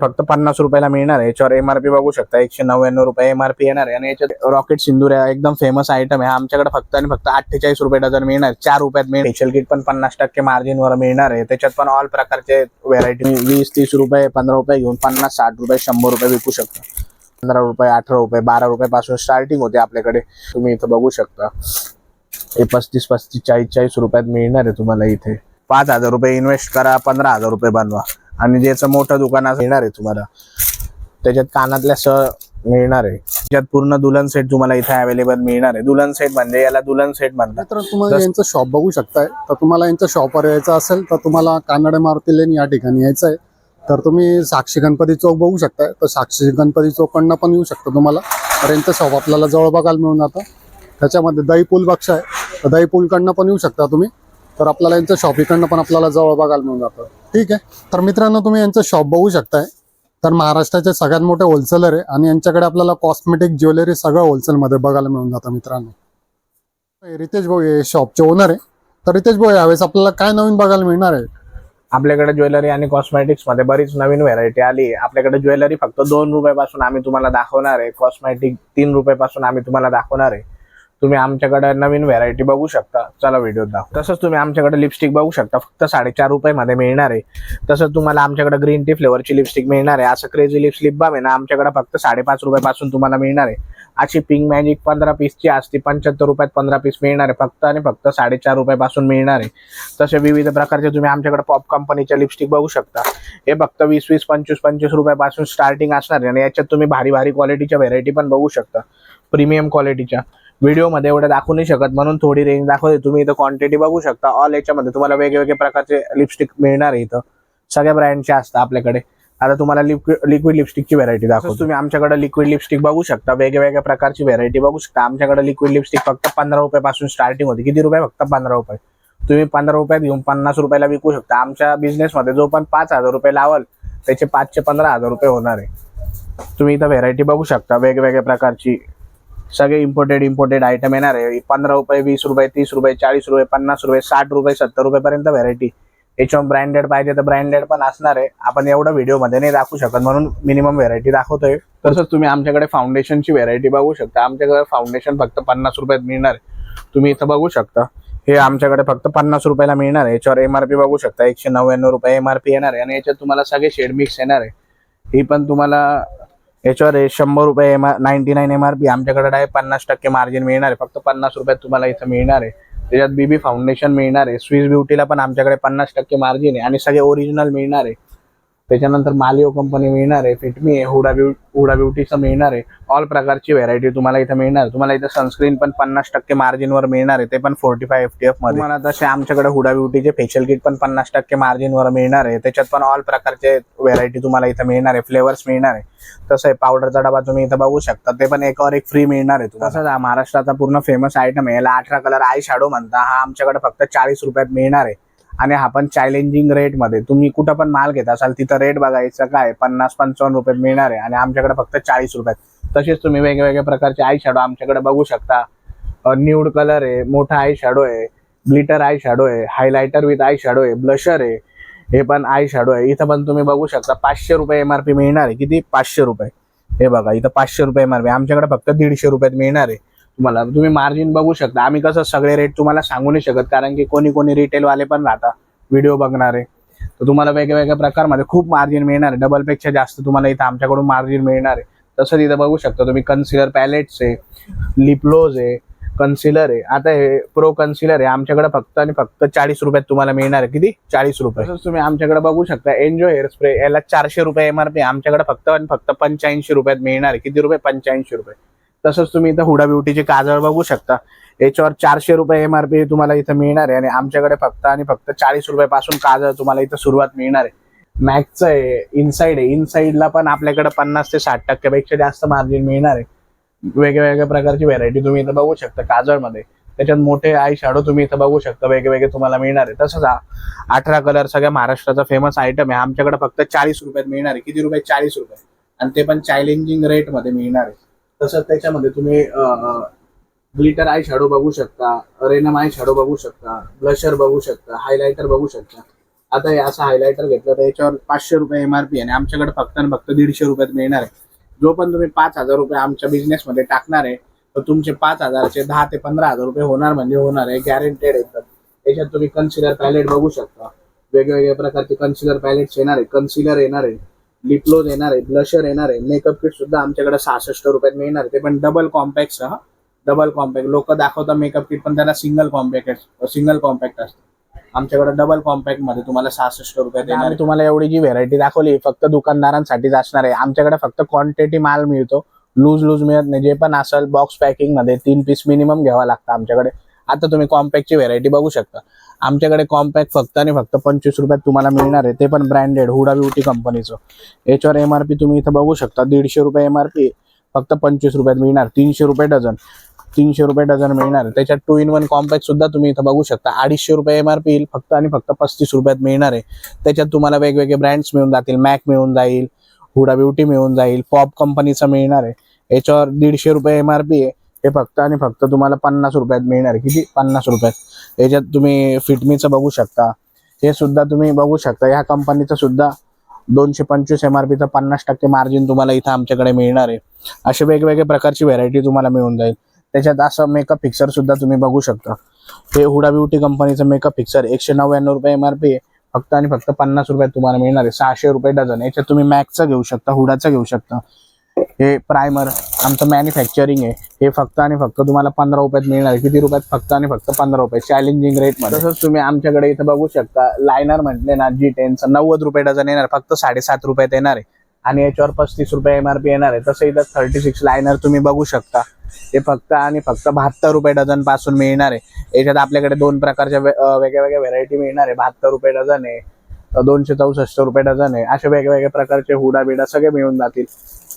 फक्त पन्नास रुपयाला मिळणार आहे. याच्यावर एमआरपी बघू शकता. एकशे नव्याण्णव रुपये एमआरपी येणार आहे. आणि याच्यात रॉकेट सिंदूर आहे. एकदम फेमस आयटम आहे. आमच्याकडे फक्त आणि फक्त अठ्ठेचाळीस रुपये डझन मिळणार चार रुपयात मिळेल फेशियल किट पण पन्नास टक्के मार्जिन वर मिळणार आहे. त्याच्यात पण ऑल प्रकारचे व्हेरायटी वीस तीस रुपये पंधरा रुपये घेऊन पन्नास साठ रुपये शंभर रुपये विकू शकता. पंधरा रुपये अठरा रुपये बारा रुपयापासून स्टार्टिंग होते आपल्याकडे. तुम्ही इथं बघू शकता. हे पस्तीस पस्तीस चाळीस चाळीस रुपयात मिळणार आहे तुम्हाला इथे. पाच हजार रुपये इन्व्हेस्ट करा. पंधरा हजार रुपये बनवा. आणि ज्याचं मोठं दुकान असं मिळणार आहे तुम्हाला. त्याच्यात कानातल्या स मिळणार आहे. त्याच्यात पूर्ण दुल्हन सेट तुम्हाला इथे अवेलेबल मिळणार आहे. दुल्हन सेट म्हणजे याला दुल्हन सेट म्हणतात. तर तुम्हाला यांचं शॉप बघू शकताय. तर तुम्हाला यांच्या शॉपवर यायचं असेल तर तुम्हाला कानडे मारुती लेन या ठिकाणी यायचं आहे. तर तुम्ही साक्षी गणपती चौक बघू शकताय. तर साक्षी गणपती चौकडनं पण येऊ शकता तुम्हाला. तर यांचं शॉप आपल्याला जवळ बघायला मिळून जातं. त्याच्यामध्ये दही पूल बक्षा आहे तर दही पूलकडनं पण येऊ शकता तुम्ही. तर आपल्याला यांचं शॉप इकडनं पण आपल्याला जवळ बघायला मिळून जातं. ठीक आहे? तर मित्रांनो तुम्ही यांचं शॉप बघू शकताय. तर महाराष्ट्राचे सगळ्यात मोठे होलसेलर आहे आणि यांच्याकडे आपल्याला कॉस्मेटिक ज्वेलरी सगळं होलसेलमध्ये बघायला मिळून जातं मित्रांनो. रितेश भाऊ हे शॉपचे ओनर आहे. तर रितेश भाऊ यावेळेस आपल्याला काय नवीन बघायला मिळणार आहे? आपल्याकडे ज्वेलरी आणि कॉस्मेटिक्समध्ये बरीच नवीन व्हरायटी आली आपल्याकडे ज्वेलरी फक्त दोन रुपयापासून आम्ही तुम्हाला दाखवणार आहे. कॉस्मेटिक तीन रुपयापासून आम्ही तुम्हाला दाखवणार आहे. तुम्ही आमच्याकडे नवीन व्हरायटी बघू शकता. चला व्हिडिओ दाखव. तसंच तुम्ही आमच्याकडे लिपस्टिक बघू शकता. फक्त साडेचार रुपयामध्ये मिळणार आहे. तसंच तुम्हाला आमच्याकडे ग्रीन टी फ्लेवरची लिपस्टिक मिळणार आहे. असं क्रेझी लिप्स लिप बाम आहे ना आमच्याकडे फक्त साडेपाच रुपयापासून तुम्हाला मिळणार आहे. अशी पिंक मॅजिक पंधरा पीसची असते पंच्याहत्तर रुपयात पंधरा पीस मिळणार आहे. फक्त आणि फक्त साडेचार रुपयापासून मिळणार आहे. तसे विविध प्रकारचे तुम्ही आमच्याकडे पॉप कंपनीच्या लिपस्टिक बघू शकता. हे फक्त वीस वीस पंचवीस पंचवीस रुपयापासून स्टार्टिंग असणार आहे. आणि याच्यात तुम्ही भारी भारी क्वालिटीच्या व्हेरायटी पण बघू शकता. प्रीमियम क्वालिटीच्या व्हिडिओमध्ये एवढं दाखवू नाही शकत म्हणून थोडी रेंज दाखवते. तुम्ही इथं क्वांटिटी बघू शकता. ऑल याच्यामध्ये तुम्हाला वेगवेगळे प्रकारचे लिपस्टिक मिळणार आहे इथं. सगळ्या ब्रँडचे असतात आपल्याकडे. आता तुम्हाला लिक्विड लिपस्टिकची व्हेरायटी दाखवतो. तुम्ही आमच्याकडे लिक्विड लिपस्टिक बघू शकता. वेगवेगळ्या प्रकारची व्हेरायटी बघू शकता. आमच्याकडे लिक्विड लिपस्टिक फक्त पंधरा रुपयापासून स्टार्टिंग होती. किती रुपये? फक्त पंधरा रुपये. तुम्ही पंधरा रुपयात घेऊन पन्नास रुपयाला विकू शकता. आमच्या बिझनेसमध्ये जो पण पाच हजार रुपये लावाल त्याचे पाचशे पंधरा हजार रुपये होणार आहे. तुम्ही इथं व्हेरायटी बघू शकता. वेगवेगळ्या प्रकारची सगळे इम्पोर्टेड इम्पोर्टेड आयटम येणार आहे. पंधरा रुपये वीस रुपये तीस रुपये चाळीस रुपये पन्नास रुपये साठ रुपये सत्तर रुपयेपर्यंत व्हरायटी याच्यावर ब्रँडेड पाहिजे तर ब्रँडेड पण असणार आहे. आपण एवढं व्हिडिओमध्ये नाही दाखवू शकत. म्हणून मिनिमम व्हेरायटी दाखवतोय. तसंच तुम्ही आमच्याकडे फाउंडेशनची व्हेरायटी बघू शकता. आमच्याकडे फाउंडेशन फक्त पन्नास रुपयात मिळणार आहे. तुम्ही इथं बघू शकता. हे आमच्याकडे फक्त पन्नास रुपयाला मिळणार आहे. याच्यावर एमआरपी बघू शकता. एकशे नव्याण्णव रुपये एमआरपी येणार आहे. आणि याच्यात तुम्हाला सगळे शेड मिक्स येणार आहे. ही पण तुम्हाला याच्यावर शंभर रुपये M R ninety nine M R P आमच्याकडे आहे पन्नास टक्के मार्जिन मिळणार आहे. फक्त पन्नास रुपयात तुम्हाला इथं मिळणार आहे. त्याच्यात बीबी फाउंडेशन मिळणार आहे. स्विस ब्युटीला पण आमच्याकडे पन्नास टक्के मार्जिन आहे. आणि सगळे ओरिजिनल मिळणार आहे. त्याच्यानंतर मालिओ कंपनी मिळणार आहे फिटमी आहे हुडा ब्यु हुडा ब्युटीचं मिळणार आहे. ऑल प्रकारची व्हरायटी तुम्हाला इथं मिळणार तुम्हाला इथं सनस्क्रीन पण पन्नास टक्के मार्जिनवर मिळणार आहे. ते पण फोर्टी फाय एफ टी एफमध्ये मला तसे आमच्याकडे हुडा ब्युटीचे फेशियल किट पण पन्नास टक्के मार्जिनवर मिळणार आहे. त्याच्यात पण ऑल प्रकारचे व्हरायटी तुम्हाला इथं मिळणार आहे. फ्लेवर्स मिळणार आहे. तसं आहे पावडरचा डबा तुम्ही इथं बघू शकता. ते पण एकावर एक फ्री मिळणार आहे तसंच हा महाराष्ट्राचा पूर्ण फेमस आयटम आहे. याला अठरा कलर आय शॅडो म्हणता हा आमच्याकडे फक्त चाळीस रुपयात मिळणार आहे. आणि हा पण चॅलेंजिंग रेटमध्ये तुम्ही कुठं पण माल घेत असाल तिथं रेट बघायचं काय? पन्नास पंचावन्न रुपयात मिळणार आहे आणि आमच्याकडे फक्त चाळीस रुपयात तसेच तुम्ही वेगवेगळ्या प्रकारचे आय शॅडो आमच्याकडे बघू शकता. न्यूड कलर आहे मोठा आय शॅडो आहे ग्लिटर आय शॅडो आहे हायलायटर विथ आय शॅडो आहे ब्लशर आहे हे पण आय शॅडो आहे. इथं पण तुम्ही बघू शकता पाचशे रुपये एम आर पी मिळणार आहे. किती? पाचशे रुपये. हे बघा इथं पाचशे रुपये एम आर पी आमच्याकडे फक्त दीडशे रुपयात मिळणार आहे. तुम्हाला. तुम्ही मार्जिन बघू शकता. आम्ही कसं सगळे रेट तुम्हाला सांगू नाही शकत कारण की कोणी कोणी रिटेल वाले पण राहतात व्हिडिओ बघणारे. तर तुम्हाला वेगवेगळ्या प्रकारमध्ये खूप मार्जिन मिळणार आहे. डबलपेक्षा जास्त तुम्हाला इथं आमच्याकडून मार्जिन मिळणार आहे. तसंच इथं बघू शकता तुम्ही. कन्सिलर पॅलेट्स आहे लिपलोज आहे कन्सिलर आहे. आता हे प्रो कन्सिलर आहे. आमच्याकडे फक्त आणि फक्त चाळीस रुपयात तुम्हाला मिळणार आहे. किती? चाळीस रुपये. तसंच तुम्ही आमच्याकडे बघू शकता. एन्जॉय हेअर स्प्रे याला चारशे रुपये एम आर पी आमच्याकडे फक्त आणि फक्त पंच्याऐंशी रुपयात मिळणार आहे. किती रुपये? पंच्याऐंशी रुपये. तसंच तुम्ही इथं हुडा ब्युटीचे काजळ बघू शकता. याच्यावर चारशे रुपये एमआरपी तुम्हाला इथं मिळणार आहे. आणि आमच्याकडे फक्त आणि फक्त चाळीस रुपयापासून काजळ तुम्हाला इथं सुरुवात मिळणार आहे. मॅक्सचं आहे इनसाइड आहे. इनसाइडला पण आपल्याकडे पन्नास ते साठ टक्क्यापेक्षा जास्त मार्जिन मिळणार आहे. वेगवेगळ्या प्रकारची व्हेरायटी तुम्ही इथं बघू शकता काजळमध्ये. त्याच्यात मोठे आय शॅडो तुम्ही इथं बघू शकता. वेगवेगळे तुम्हाला मिळणार आहे. तसंच अठरा कलर सगळ्या महाराष्ट्राचा फेमस आयटम आहे. आमच्याकडे फक्त चाळीस रुपयात मिळणार आहे. किती रुपये? चाळीस रुपये. आणि ते पण चॅलेंजिंग रेटमध्ये मिळणार आहे. तसंच त्याच्यामध्ये तुम्ही ग्लिटर आय शॅडो बघू शकता रेनम आय शॅडो बघू शकता ब्लशर बघू शकता हायलायटर बघू शकता. आता हे असं हायलायटर घेतलं तर याच्यावर पाचशे रुपये एमआरपी आणि आमच्याकडे फक्त आणि फक्त दीडशे रुपयात मिळणार आहे. जो पण तुम्ही पाच हजार रुपये आमच्या बिझनेसमध्ये टाकणार आहे तर तुमचे पाच हजारचे दहा ते पंधरा हजार रुपये होणार म्हणजे होणार आहे गॅरंटेड एकदम त्याच्यात तुम्ही कन्सिलर पॅलेट बघू शकता. वेगवेगळ्या प्रकारचे कन्सिलर पॅलेट्स येणार आहे कन्सिलर येणार आहे. लिपलोज येणार आहे ब्लशर येणार आहे मेकअप किट सुद्धा आमच्याकडे सहासष्ट रुपयात मिळणार आहे. ते पण डबल कॉम्पॅक्ट सह डबल कॉम्पॅक्ट लोक दाखवतात मेकअप किट पण त्याला सिंगल कॉम्पॅक्ट सिंगल कॉम्पॅक्ट असतं. आमच्याकडे डबल कॉम्पॅक्टमध्ये तुम्हाला सहासष्ट रुपयात येणार. तुम्हाला एवढी जी व्हेरायटी दाखवली फक्त दुकानदारांसाठीच असणार आहे. आमच्याकडे फक्त क्वांटिटी माल मिळतो. लूज लूज मिळत नाही. जे पण असेल बॉक्स पॅकिंगमध्ये तीन पीस मिनिमम घ्यावा लागतं आमच्याकडे. आता तुम्ही कॉम्पॅक्टची व्हेरायटी बघू शकता. आमच्याकडे कॉम्पॅक्ट फक्त आणि फक्त पंचवीस रुपयात तुम्हाला मिळणार आहे. ते पण ब्रँडेड हुडा ब्युटी कंपनीचं याच्यावर पी तुम्ही इथं बघू शकता. दीडशे रुपये एम आर पी फक्त पंचवीस रुपयात मिळणार. तीनशे रुपये डझन. तीनशे रुपये डझन मिळणार त्याच्यात टू इन वन कॉम्पॅक्ट सुद्धा तुम्ही इथं बघू शकता. अडीचशे रुपये एम आर येईल. फक्त आणि फक्त पस्तीस रुपयात मिळणार आहे. त्याच्यात तुम्हाला वेगवेगळे ब्रँड्स मिळून जातील. मॅक मिळून जाईल. हुडा ब्युटी मिळून जाईल. पॉप कंपनीचं मिळणार आहे. याच्यावर दीडशे रुपये एम आर पी आहे. हे फक्त आणि फक्त तुम्हाला पन्नास रुपयात मिळणार किती? पन्नास रुपयात. याच्यात तुम्ही फिटमीचं बघू शकता. हे सुद्धा तुम्ही बघू शकता. ह्या कंपनीचं सुद्धा दोनशे पंचवीस एम आर पीचं पन्नास टक्के मार्जिन तुम्हाला इथं आमच्याकडे मिळणार आहे. असे वेगवेगळे प्रकारची व्हरायटी तुम्हाला मिळून जाईल. त्याच्यात असं मेकअप फिक्सर सुद्धा तुम्ही बघू शकता. हे हुडा ब्युटी कंपनीचं मेकअप फिक्सर एकशे नव्याण्णव रुपये एम आर पी आहे. फक्त आणि फक्त पन्नास रुपयात तुम्हाला मिळणार आहे. सहाशे रुपये डझन याच्यात तुम्ही मॅकचं घेऊ शकता. हुडाचं घेऊ शकता. हे प्रायमर आमचं मॅन्युफॅक्चरिंग आहे. हे फक्त आणि फक्त तुम्हाला पंधरा रुपयात मिळणार. आहे किती रुपयात? फक्त आणि फक्त पंधरा रुपये. चॅलेंजिंग रेटमध्ये. तसंच तुम्ही आमच्याकडे इथं बघू शकता. लायनर म्हटले ना जी टेनचं नव्वद रुपये डझन येणार. फक्त साडेसात रुपयात येणार आहे. आणि याच्यावर पस्तीस रुपये एमआरपी येणार आहे. तसं इथं थर्टी सिक्स लायनर तुम्ही बघू शकता. हे फक्त आणि फक्त बहात्तर रुपये डझनपासून मिळणार आहे. याच्यात आपल्याकडे दोन प्रकारच्या वेगळ्या वेगळ्या व्हेरायटी मिळणार आहे. बहात्तर रुपये डझन आहे. दोनशे चौसष्ट रुपये डझन आहे. असे वेगवेगळ्या प्रकारचे हुडा बिडा सगळे मिळून जातील.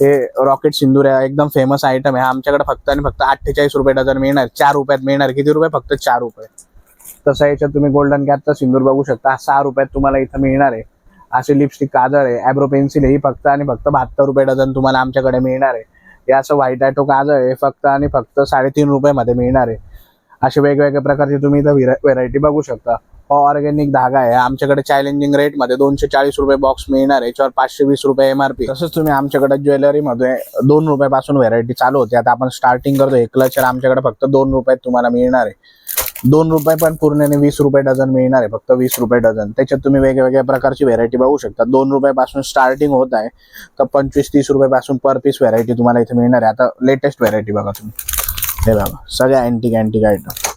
हे रॉकेट सिंदूर आहे एकदम फेमस आयटम आहे. आमच्याकडे फक्त आणि फक्त अठ्ठेचाळीस रुपये डझन मिळणार. चार रुपयात मिळणार. किती रुपये? फक्त चार रुपये. तसं याच्यात तुम्ही गोल्डन कॅपचा सिंदूर बघू शकता. सहा रुपयात तुम्हाला इथं मिळणार आहे. असे लिपस्टिक काजळ आहे ॲब्रो पेन्सिल ही फक्त आणि फक्त बहात्तर रुपये डझन तुम्हाला आमच्याकडे मिळणार आहे. हे असं व्हाईट ॲटो काजळ आहे. फक्त आणि फक्त साडेतीन रुपयामध्ये मिळणार आहे. असे वेगवेगळ्या प्रकारचे तुम्ही इथं व्हेरायटी बघू शकता. ऑर्गॅनिक धागा आहे. आमच्याकडे चॅलेंजिंग रेटमध्ये दोनशे चाळीस रुपये बॉक्स मिळणार आहे. याच्यावर पाचशे वीस रुपये एमआरपी तसंच तुम्ही आमच्याकडे ज्वेलरी मध्ये दोन रुपयापासून व्हरायटी चालू होते. आता आपण स्टार्टिंग करतो. एक क्लचर आमच्याकडे फक्त दोन रुपयात तुम्हाला मिळणार आहे. दोन रुपये पण पूर्ण वीस रुपये डझन मिळणार आहे. फक्त वीस रुपये डझन. त्याच्यात तुम्ही वेगवेगळ्या प्रकारची व्हेरायटी बघू शकता. दोन रुपयापासून स्टार्टिंग होत आहे. तर पंचवीस तीस रुपयापासून पर पीस व्हरायटी तुम्हाला इथे मिळणार आहे. आता लेटेस्ट व्हेरायटी बघा तुम्ही. हे बघा. सगळ्या अँटिक अँटिक आयटम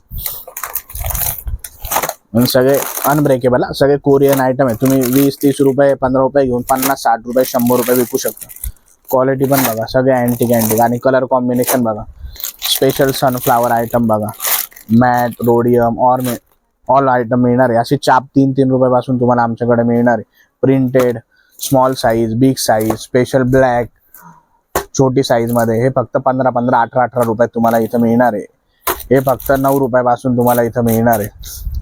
म्हणजे सगळे अनब्रेकेबल हा. सगळे कोरियन आयटम आहे. तुम्ही वीस तीस रुपये पंधरा रुपये घेऊन पन्नास साठ रुपये शंभर रुपये विकू शकता. क्वालिटी पण बघा. सगळे अँटिक अँटिक आणि कलर कॉम्बिनेशन बघा. स्पेशल सनफ्लावर आयटम बघा. Matte rhodium or all item मिळणार आहे. असे चाप तीन तीन रुपयापासून तुम्हाला आमच्याकडे मिळणार आहे. Printed small size big size special black छोटी साईजमध्ये हे फक्त पंधरा पंधरा अठरा अठरा रुपयात तुम्हाला इथं मिळणार आहे. हे फक्त नऊ रुपयापासून तुम्हाला इथं मिळणार आहे.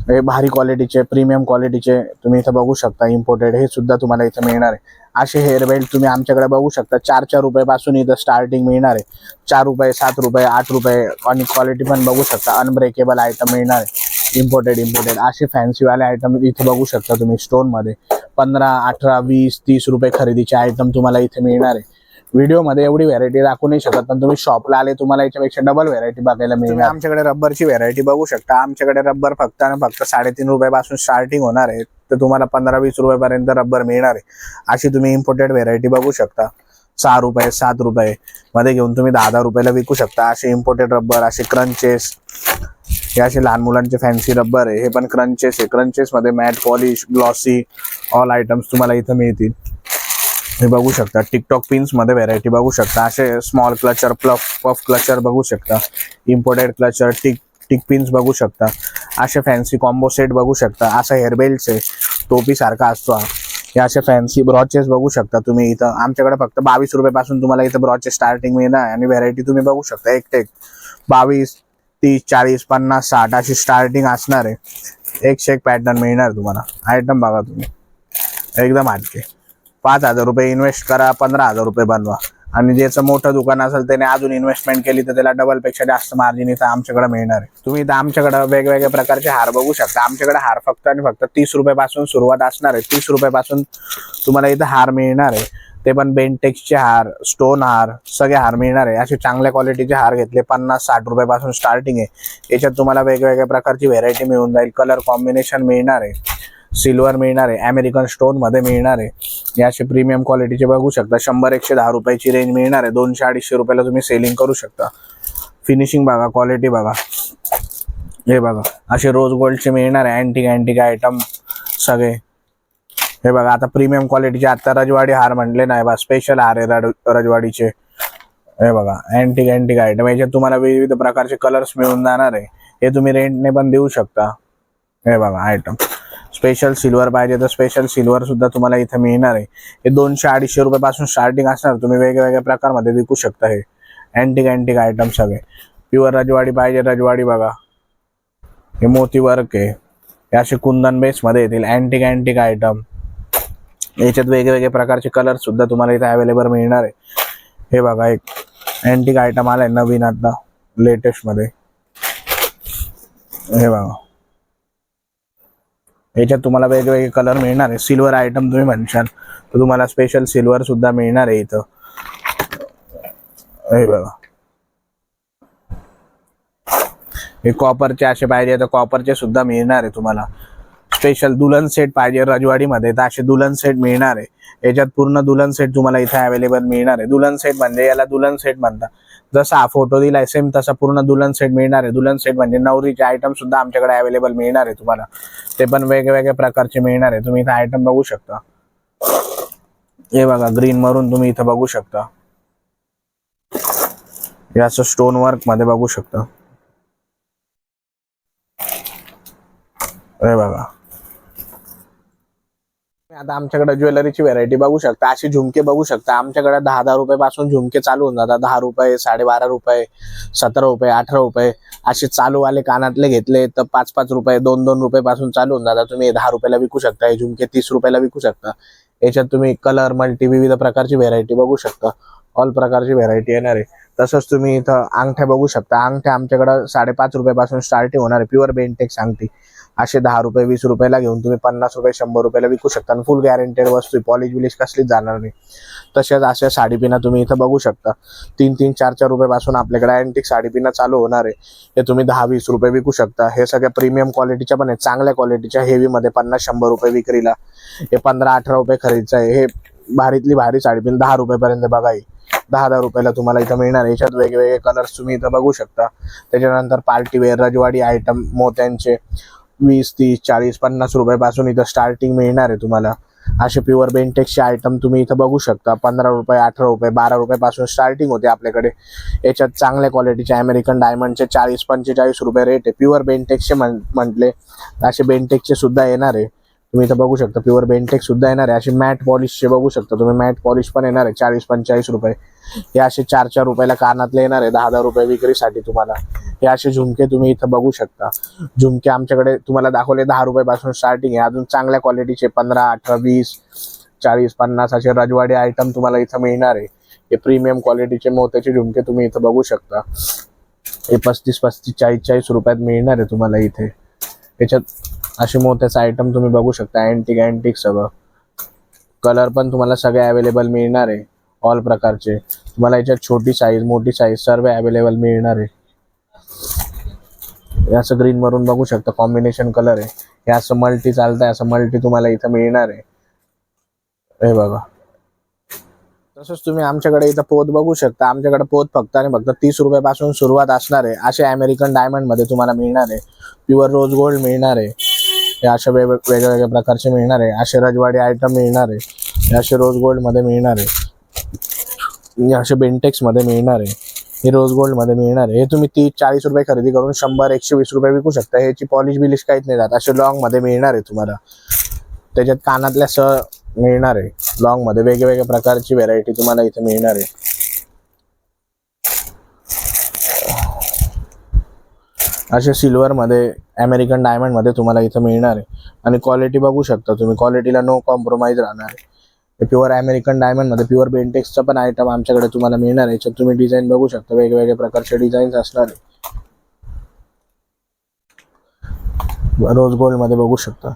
हे भारी क्वालिटीचे प्रीमियम क्वालिटीचे तुम्ही इथं बघू शकता. इम्पोर्टेड हे सुद्धा तुम्हाला इथं मिळणार आहे. असे हेअर बेल्ट तुम्ही आमच्याकडे बघू शकता. चार चार रुपयापासून इथं स्टार्टिंग मिळणार आहे. चार रुपये सात रुपये आठ रुपये आणि क्वालिटी पण बघू शकता. अनब्रेकेबल आयटम मिळणार आहे. इम्पोर्टेड इम्पोर्टेड असे फॅन्सीवाले आयटम इथे बघू शकता तुम्ही स्टोनमध्ये पंधरा अठरा वीस तीस रुपये खरेदीचे आयटम तुम्हाला इथे मिळणार आहे. व्हिडिओमध्ये एवढी व्हरायटी दाखवू नाही शकत. पण तुम्ही शॉपला आले तुम्हाला याच्यापेक्षा डबल व्हरायटी बघायला मिळेल आमच्याकडे रब्बरची व्हरायटी बघू शकता. आमच्याकडे रब्बर फक्त आणि फक्त साडेतीन रुपयापासून स्टार्टिंग होणार आहे. तर तुम्हाला पंधरा वीस रुपयापर्यंत रब्बर मिळणार आहे. अशी तुम्ही इम्पोर्टेड व्हरायटी बघू शकता. सहा रुपये सात रुपये मध्ये घेऊन तुम्ही दहा दहा रुपयाला विकू शकता. असे इम्पोर्टेड रब्बर असे क्रंचेस हे असे लहान मुलांचे फॅन्सी रब्बर आहे. हे पण क्रंचेस आहे. क्रंचेस मध्ये matte polish glossy all items तुम्हाला इथं मिळतील. हे बघू शकता. टिकटॉक पिन्समध्ये व्हेरायटी बघू शकता. असे स्मॉल क्लचर प्लफ पफ क्लचर बघू शकता. Imported clutcher tick tick pins बघू शकता. असे फॅन्सी कॉम्बो सेट बघू शकता. असा हेअरबेल्ट आहे. टोपी सारखा असतो हा. हे असे फॅन्सी ब्रॉचेस बघू शकता तुम्ही. इथं आमच्याकडे फक्त बावीस रुपयापासून तुम्हाला इथं ब्रॉचेस स्टार्टिंग मिळणार आहे आणि व्हेरायटी तुम्ही बघू शकता. एक. टेक बावीस तीस चाळीस पन्नास साठ अशी स्टार्टिंग असणार आहे. एकशे एक पॅटर्न मिळणार तुम्हाला. आयटम बघा तुम्ही. एकदम हटके पाच हजार रुपये इन्व्हेस्ट करा पंधरा हजार रुपये बनवा. आणि ज्याचं मोठं दुकान असेल त्याने अजून इन्व्हेस्टमेंट केली तर त्याला डबलपेक्षा जास्त मार्जिन इथं आमच्याकडे मिळणार आहे. तुम्ही इथं आमच्याकडे वेगवेगळ्या प्रकारचे हार बघू शकता. आमच्याकडे हार फक्त आणि फक्त तीस रुपयापासून सुरुवात असणार आहे. तीस रुपयापासून तुम्हाला इथं हार मिळणार आहे. ते पण बेंटेक्सचे हार स्टोन हार सगळे हार मिळणार आहे. असे चांगल्या क्वालिटीचे हार घेतले पन्नास साठ रुपयापासून स्टार्टिंग आहे. याच्यात तुम्हाला वेगवेगळ्या प्रकारची व्हेरायटी मिळून जाईल. कलर कॉम्बिनेशन मिळणार आहे. सिल्वर मिळणार आहे अमेरिकन स्टोनमध्ये मिळणार आहे हे असे प्रीमियम क्वालिटीचे बघू शकता. शंभर एकशे दहा रुपयाची रेंज मिळणार आहे दोनशे अडीचशे रुपयाला तुम्ही सेलिंग करू शकता. फिनिशिंग बघा क्वालिटी बघा. हे बघा असे रोज गोल्डचे मिळणार आहे अँटिक अँटिक आयटम सगळे. हे बघा आता प्रीमियम क्वालिटीचे आता रजवाडी हार म्हटले नाही बा स्पेशल हार आहे रड- रजवाडीचे. हे बघा अँटिक अँटिक आयटम याच्यात तुम्हाला विविध प्रकारचे कलर्स मिळून जाणार आहे. हे तुम्ही रेंटने पण देऊ शकता. हे बघा आयटम स्पेशल सिल्वर पाहिजे तर स्पेशल सिल्वर सुद्धा तुम्हाला इथे मिळणार आहे. हे दोनशे अडीचशे रुपयापासून स्टार्टिंग असणार. तुम्ही वेगवेगळ्या प्रकारमध्ये विकू शकता हे. अँटिक अँटिक आयटम सगळे. प्युअर रजवाडी पाहिजे रजवाडी बघा. हे मोती वर्क आहे. हे असे कुंदन बेसमध्ये येतील. अँटिक अँटिक आयटम याच्यात वेगवेगळे प्रकारचे कलर सुद्धा तुम्हाला इथे अवेलेबल मिळणार आहे. हे बघा एक अँटिक आयटम आलाय नवीन आता लेटेस्टमध्ये हे बघा. याच्यात तुम्हाला वेगवेगळे कलर मिळणार आहे. सिल्वर आयटम तुम्ही म्हणशाल तर तुम्हाला स्पेशल सिल्वर सुद्धा मिळणार आहे इथं. हे बघा. हे कॉपरचे असे पाहिजे तर कॉपरचे सुद्धा मिळणार आहे तुम्हाला. स्पेशल दुल्हन सेट पाहिजे रजवाडीमध्ये तर असे दुल्हन सेट मिळणार आहे. याच्यात पूर्ण दुल्हन सेट तुम्हाला इथे अवेलेबल मिळणार आहे. दुल्हन सेट म्हणजे याला दुल्हन सेट म्हणतात. जसा हा फोटो दिलाय सेम तसा पूर्ण दुल्हन सेट मिळणार आहे. दुल्हन सेट म्हणजे नवरीचे आयटम सुद्धा आमच्याकडे अवेलेबल मिळणार आहे तुम्हाला. ते पण वेगवेगळ्या प्रकारचे मिळणार आहे. तुम्ही इथं आयटम बघू शकता. हे बघा ग्रीन मरून तुम्ही इथं बघू शकता. हे स्टोन वर्कमध्ये बघू शकता. हे बघा. आता आमच्याकडे ज्वेलरीची व्हरायटी बघू शकता. अशी झुमके बघू शकता. आमच्याकडे दहा दहा रुपये पासून झुमके चालू होऊन जातात. दहा रुपये साडेबारा रुपये सतरा रुपये अठरा रुपये असे चालूवाले कानातले घेतले तर पाच पाच रुपये दोन दोन रुपये पासून चालू होऊन जातात. तुम्ही दहा रुपयाला विकू शकता. हे झुमके तीस रुपयाला विकू शकता. याच्यात तुम्ही कलर मल्टी विविध प्रकारची व्हेरायटी बघू शकता. ऑल प्रकारची व्हेरायटी येणार आहे. तसंच तुम्ही इथं अंगठ्या बघू शकता. अंगठ्या आमच्याकडं साडेपाच रुपयापासून स्टार्टिंग होणार आहे. प्युअर बेंटेक्स अंगठी. असे दहा रुपये वीस रुपयाला घेऊन तुम्ही पन्नास रुपये शंभर रुपयाला विकू शकता. आणि फुल गॅरंटेड वस्तू पॉलिश बिलिश कसलीच जाणार नाही. तसेच अशा साडीपिना तुम्ही इथं बघू शकता. तीन तीन चार चार रुपयापासून आपल्याकडे अँटिक साडीपिना चालू होणार आहे. हे तुम्ही दहा वीस रुपये विकू शकता. हे सगळ्या प्रीमियम क्वालिटीच्या पण आहेत. चांगल्या क्वालिटीच्या हेवीमध्ये पन्नास शंभर रुपये विक्रीला. हे पंधरा अठरा रुपये खरेदीचं आहे. हे भारीतली भारी साडीपिन दहा रुपयेपर्यंत बघा दहा दहा रुपयाला तुम्हाला इथं मिळणार याच्यात वेगवेगळे कलर्स तुम्ही इथं बघू शकता. त्याच्यानंतर पार्टीवेअर रजवाडी आयटम मोत्यांचे. वीस तीस चाळीस पन्नास रुपयापासून इथं स्टार्टिंग मिळणार आहे तुम्हाला. असे प्युअर बेंटेक्सचे आयटम तुम्ही इथं बघू शकता. पंधरा रुपये अठरा रुपये बारा रुपयापासून स्टार्टिंग होते आपल्याकडे. याच्यात चांगल्या क्वालिटीचे अमेरिकन डायमंडचे चाळीस पंचेचाळीस रुपये रेट आहे. प्युअर बेंटेक्सचे म्हण म्हटले असे बेंटेक्सचे सुद्धा येणार आहे. तुम्ही इथं बघू शकता प्युअर बेंटेक सुद्धा येणार आहे. असे मॅट पॉलिशचे बघू शकता तुम्ही. मॅट पॉलिश पण येणार आहे. चाळीस पंचेचाळीस रुपये. हे असे चार चार रुपयाला कानातले येणार आहे. दहा दहा रुपये विक्रीसाठी तुम्हाला. हे असे झुमके तुम्ही इथं बघू शकता. झुमके आमच्याकडे तुम्हाला दाखवले दहा रुपयापासून स्टार्टिंग आहे. अजून चांगल्या क्वालिटीचे पंधरा अठरा वीस चाळीस पन्नास असे रजवाडी आयटम तुम्हाला इथं मिळणार आहे. हे प्रीमियम क्वालिटीचे मोत्याचे झुमके तुम्ही इथं बघू शकता. हे पस्तीस पस्तीस चाळीस चाळीस रुपयात मिळणार आहे तुम्हाला इथे. याच्यात असे मोत्याचे आयटम तुम्ही बघू शकता अँटिक अँटिक सगळं. कलर पण तुम्हाला सगळे अवेलेबल मिळणार आहे ऑल प्रकारचे. तुम्हाला याच्यात छोटी साईज मोठी साईज सर्व अवेलेबल मिळणार आहे. असं ग्रीन मरून बघू शकता कॉम्बिनेशन कलर आहे. हे असं मल्टी चालतंय असं मल्टी तुम्हाला इथं मिळणार आहे. हे बघा. तसंच तुम्ही आमच्याकडे इथं पोत बघू शकता. आमच्याकडे पोत फक्त आणि फक्त तीस रुपयापासून सुरुवात असणार आहे. असे अमेरिकन डायमंडमध्ये तुम्हाला मिळणार आहे. प्युअर रोज गोल्ड मिळणार आहे. हे अशा वेग वेगवेगळ्या प्रकारचे मिळणार आहे. असे रजवाडी आयटम मिळणार आहे. हे असे रोज गोल्डमध्ये मिळणार आहे. असे बेंटेक्समध्ये मिळणार आहे. हे रोज गोल्डमध्ये मिळणार आहे. हे तुम्ही तीस चाळीस रुपये खरेदी करून शंभर एकशे वीस रुपये विकू शकता. ह्याची पॉलिश बिलिश काहीच नाही जात. असे लॉंगमध्ये मिळणार आहे तुम्हाला. त्याच्यात कानातल्या स मिळणार आहे. लॉंगमध्ये वेगवेगळ्या प्रकारची व्हेरायटी तुम्हाला इथे मिळणार आहे. असे सिल्वरमध्ये अमेरिकन डायमंडमध्ये तुम्हाला इथं मिळणार आहे. आणि क्वालिटी बघू शकता तुम्ही. क्वालिटीला नो कॉम्प्रोमाइज राहणार आहे. प्युअर अमेरिकन डायमंडमध्ये प्युअर बेंटेक्सचा पण आयटम आमच्याकडे तुम्हाला मिळणार आहे. याच्यात तुम्ही डिझाईन बघू शकता. वेगवेगळ्या प्रकारचे डिझाईन्स असणार आहे. रोज गोल्डमध्ये बघू शकता.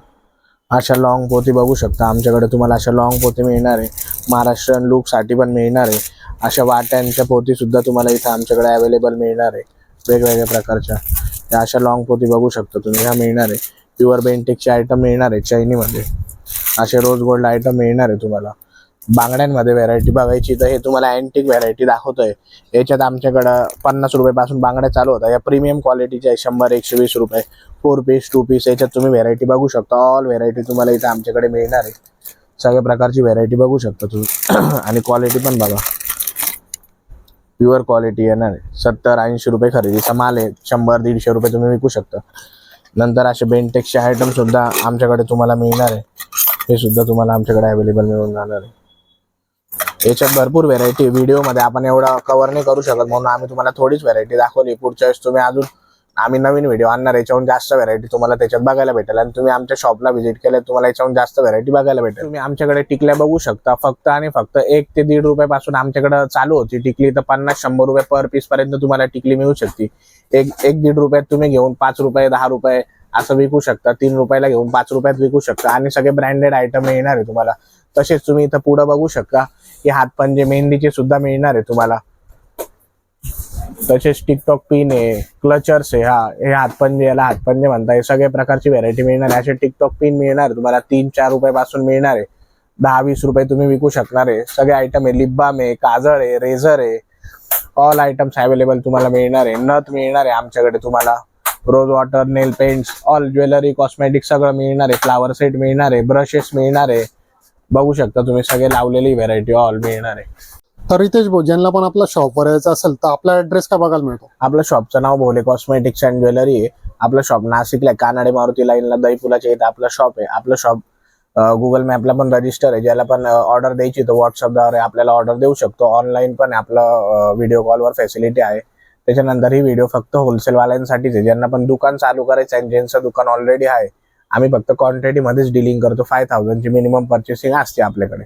अशा लॉंग पोती बघू शकता. आमच्याकडे तुम्हाला अशा लॉंग पोती मिळणार आहे. महाराष्ट्रीयन लुकसाठी पण मिळणार आहे. अशा वाट्यांच्या पोती सुद्धा तुम्हाला इथं आमच्याकडे अवेलेबल मिळणार आहे. वेगवेगळ्या प्रकारच्या. या अशा लॉंग पोती बघू शकता तुम्ही. ह्या मिळणार आहे. प्युअर बेंटेकचे आयटम मिळणार आहे चायनीमध्ये असे रोज गोल्ड आयटम मिळणार आहे तुम्हाला. बांगड्यांमध्ये व्हरायटी बघायची तर हे तुम्हाला अँटिक व्हरायटी दाखवतोय. याच्यात आमच्याकडं पन्नास रुपयापासून बांगड्या चालू होतात. या प्रीमियम क्वालिटीच्या आहे शंभर एकशे वीस रुपये. फोर पीस टू पीस याच्यात तुम्ही व्हरायटी बघू शकता. ऑल व्हरायटी तुम्हाला इथं आमच्याकडे मिळणार आहे. सगळ्या प्रकारची व्हरायटी बघू शकता तुम्ही. आणि क्वालिटी पण बघा. प्युअर क्वालिटी येणार आहे सत्तर ऐंशी रुपये खरेदीचा माल आहे शंभर दीडशे रुपये तुम्ही विकू शकता. नंतर असे बेंटेक्सचे आयटम सुद्धा आमच्याकडे तुम्हाला मिळणार आहे. हे सुद्धा तुम्हाला आमच्याकडे अवेलेबल मिळून जाणार आहे. याच्यात भरपूर व्हेरायटी व्हिडिओमध्ये आपण एवढा कव्हर नाही करू शकत म्हणून आम्ही तुम्हाला थोडीच व्हेरायटी दाखवली. पुढच्या वेळेस तुम्ही अजून आम्ही नवीन व्हिडिओ आणणार याच्याहून जास्त व्हरायटी तुम्हाला त्याच्यात बघायला भेटेल. आणि तुम्ही आमच्या शॉपला व्हिजिट केलं तुम्हाला याच्याहून जास्त व्हरायटी बघायला भेटेल. तुम्ही आमच्याकडे टिकल्या बघू शकता. फक्त आणि फक्त एक ते दीड रुपयापासून आमच्याकडे चालू होती. टिकली तर पन्नास शंभर रुपये पर पीस पर्यंत तुम्हाला टिकली मिळू शकते. एक एक दीड रुपयात तुम्ही घेऊन पाच रुपये दहा रुपये असं विकू शकता. तीन रुपयाला घेऊन पाच रुपयात विकू शकता. आणि सगळे ब्रँडेड आयटम येणार आहे तुम्हाला. तसेच तुम्ही इथं पुढं बघू शकता. की हातपंजे मेहंदीचे सुद्धा मिळणार आहे तुम्हाला. तसेच टिकटॉक पिन आहे क्लचर्स आहे हा हे हातपंजे याला हातपंजे म्हणताय सगळ्या प्रकारची व्हरायटी मिळणार आहे. असे टिकटॉक पिन मिळणार तुम्हाला तीन चार रुपयापासून मिळणार आहे. दहा वीस रुपये तुम्ही विकू शकणार आहे. सगळे आयटम आहे लिब्बाम आहे काजळ आहे रेझर आहे. ऑल आयटम्स अवेलेबल तुम्हाला मिळणार आहे. नथ मिळणार आहे आमच्याकडे तुम्हाला. Rose water nail paints all jewellery cosmetic सगळं मिळणार आहे. फ्लावर सेट मिळणार आहे ब्रशेस मिळणार आहे. बघू शकता तुम्ही सगळे लावलेली व्हरायटी ऑल मिळणार आहे. तर रितेश भाऊ ज्यांना पण आपला शॉपवर यायचं असेल तर आपला ऍड्रेस काय बघायला मिळतो? आपल्या शॉपचं नाव भोले कॉस्मेटिक्स अँड ज्वेलरी आहे. आपलं शॉप नाशिकला कानाडे मारुती लाईनला फुलाचे इथं आपलं शॉप आहे. आपलं शॉप गुगल मॅपला पण रजिस्टर आहे. ज्याला पण ऑर्डर द्यायची तर व्हॉट्सअपद्वारे आपल्याला ऑर्डर देऊ शकतो. ऑनलाईन पण आपलं व्हिडिओ कॉलवर फॅसिलिटी आहे. त्याच्यानंतर ही व्हिडिओ फक्त होलसेलवाल्यांसाठीच आहे. ज्यांना पण दुकान चालू करायचं आहे ज्यांचं दुकान ऑलरेडी आहे आम्ही फक्त क्वांटिटीमध्येच डिलिंग करतो. फाय थाउजंडची मिनिमम पर्चेसिंग असते आपल्याकडे.